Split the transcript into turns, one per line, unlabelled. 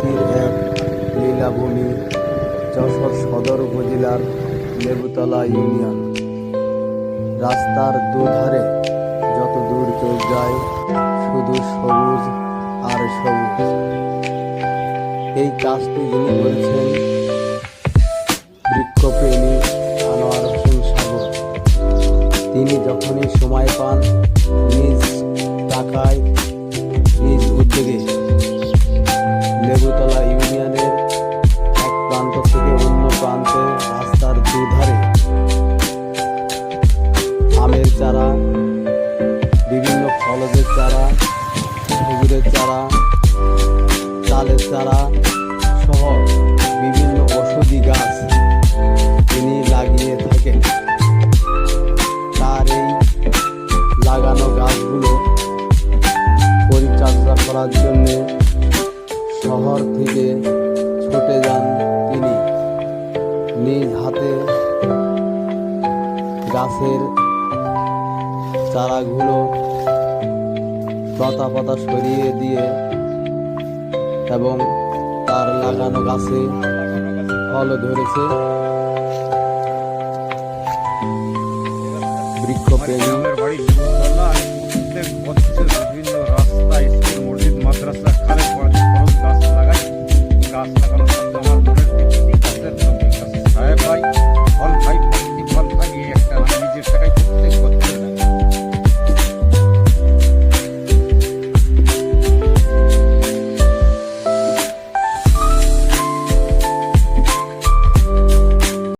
প্রকৃতির এক লীলাভূমি, যশোর সদর উপজেলার লেবুতলা ইউনিয়ন। রাস্তার দুধারে যত দূর চোখ যায়, শুধু সবুজ আর সবুজ। এই কাজটি যিনি করেছেন, বৃক্ষপ্রেমী আনোয়ার হোসেন সাগর। তিনি যখনই সময় পান, নিজ চারা খেজুরের চারা, চালের চারা সহ বিভিন্ন ওষুধি গাছ তিনি লাগিয়ে থাকেন। তার এই লাগানো গাছগুলো পরিচর্যা করার জন্যে শহর থেকে ছুটে যান তিনি। নিজ হাতে গাছের চারাগুলো পাতা পাতা সরিয়ে দিয়ে এবং তার লাগানো গাছে ফলও ধরেছে। বৃক্ষপ্রেমী
গ্রামের